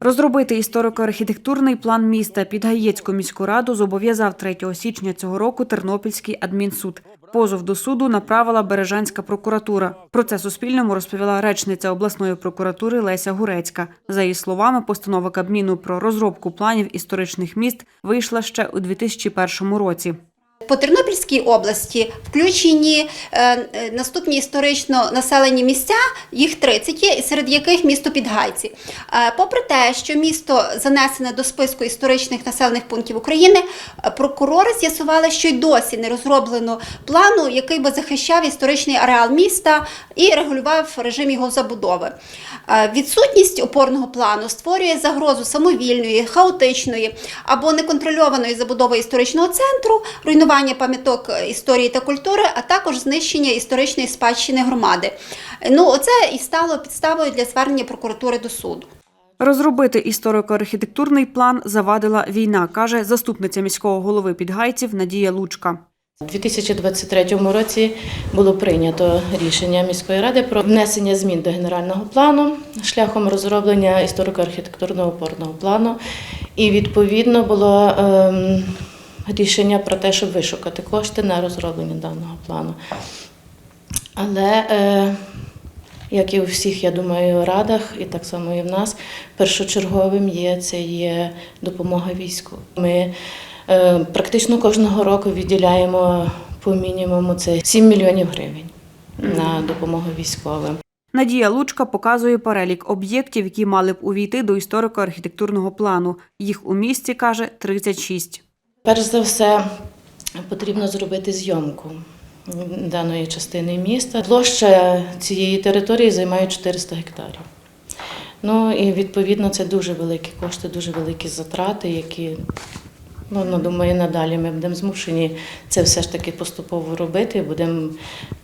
Розробити історико-архітектурний план міста під Гаєцьку міську раду зобов'язав 3 січня цього року Тернопільський адмінсуд. Позов до суду направила Бережанська прокуратура. Про це Суспільному розповіла речниця обласної прокуратури Леся Гурецька. За її словами, постанова Кабміну про розробку планів історичних міст вийшла ще у 2001 році. По Тернопільській області включені е, е, наступні історично населені місця, їх 30 є, серед яких місто Підгайці. Е, попри те, що місто занесене до списку історичних населених пунктів України, прокурори з'ясували, що й досі не розроблено плану, який би захищав історичний ареал міста і регулював режим його забудови. Відсутність опорного плану створює загрозу самовільної, хаотичної або неконтрольованої забудови історичного центру, руйнування пам'яток історії та культури, а також знищення історичної спадщини громади. Ну, оце і стало підставою для звернення прокуратури до суду. Розробити історико-архітектурний план завадила війна, каже заступниця міського голови Підгайців Надія Лучка. У 2023 році було прийнято рішення міської ради про внесення змін до генерального плану шляхом розроблення історико-архітектурного опорного плану. І відповідно було ем, рішення про те, щоб вишукати кошти на розроблення даного плану. Але е, як і у всіх, я думаю, радах, і так само і в нас, першочерговим є це є допомога війську. Ми е, практично кожного року відділяємо по мінімуму це 7 мільйонів гривень на допомогу військовим. Надія Лучка показує перелік об'єктів, які мали б увійти до історико-архітектурного плану. Їх у місті каже 36. Перш за все, потрібно зробити зйомку даної частини міста. Площа цієї території займає 400 гектарів. Ну і відповідно це дуже великі кошти, дуже великі затрати, які, ну, ну думаю, надалі ми будемо змушені це все ж таки поступово робити. Будемо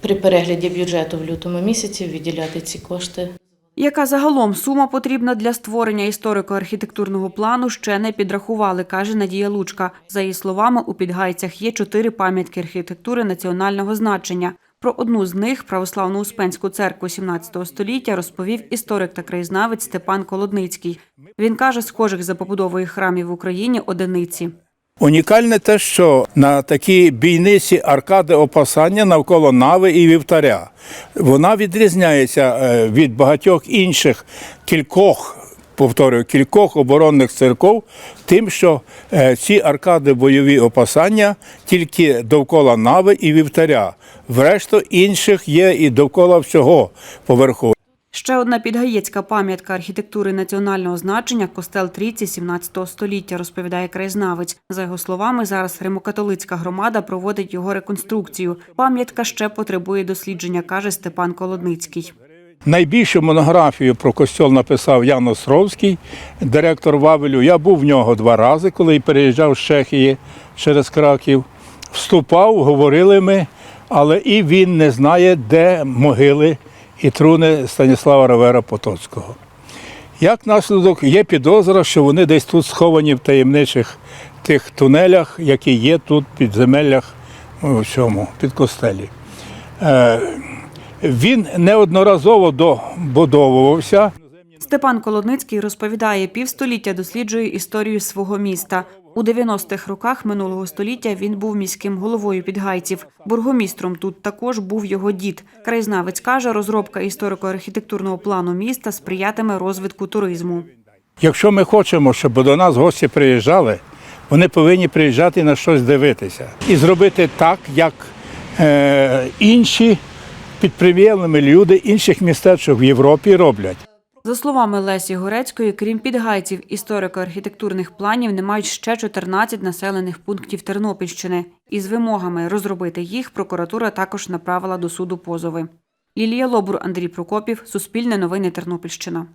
при перегляді бюджету в лютому місяці відділяти ці кошти Яка загалом сума потрібна для створення історико-архітектурного плану, ще не підрахували, каже Надія Лучка. За її словами, у Підгайцях є чотири пам'ятки архітектури національного значення. Про одну з них, православну Успенську церкву 17 століття, розповів історик та краєзнавець Степан Колодницький. Він каже, схожих за побудовою храмів в Україні одиниці. Унікальне те, що на такій бійниці аркади опасання навколо нави і вівтаря. Вона відрізняється е, від багатьох інших кількох. Повторюю, кількох оборонних церков, тим, що е, ці аркади бойові опасання тільки довкола нави і вівтаря. Врешту інших є і довкола всього поверху. Ще одна підгаєцька пам'ятка архітектури національного значення костел Трійці 17 століття, розповідає краєзнавець. За його словами, зараз римокатолицька громада проводить його реконструкцію. Пам'ятка ще потребує дослідження, каже Степан Колодницький. Найбільшу монографію про костьол написав Ян Островський, директор Вавелю. Я був в нього два рази, коли переїжджав з Чехії через Краків. Вступав, говорили ми, але і він не знає, де могили і труни Станіслава Равера Потоцького. Як наслідок, є підозра, що вони десь тут сховані в таємничих тих тунелях, які є тут під земеллях ну, в цьому, під костелі. Е, він неодноразово добудовувався. Степан Колодницький розповідає, півстоліття досліджує історію свого міста. У 90-х роках минулого століття він був міським головою Підгайців. Бургомістром тут також був його дід. Краєзнавець каже, розробка історико-архітектурного плану міста сприятиме розвитку туризму. Якщо ми хочемо, щоб до нас гості приїжджали, вони повинні приїжджати на щось дивитися і зробити так, як е, інші підприємні люди інших містечок в Європі роблять. За словами Лесі Горецької, крім підгайців, історико-архітектурних планів не мають ще 14 населених пунктів Тернопільщини. Із вимогами розробити їх прокуратура також направила до суду позови. Лілія Лобур, Андрій Прокопів, Суспільне новини Тернопільщина.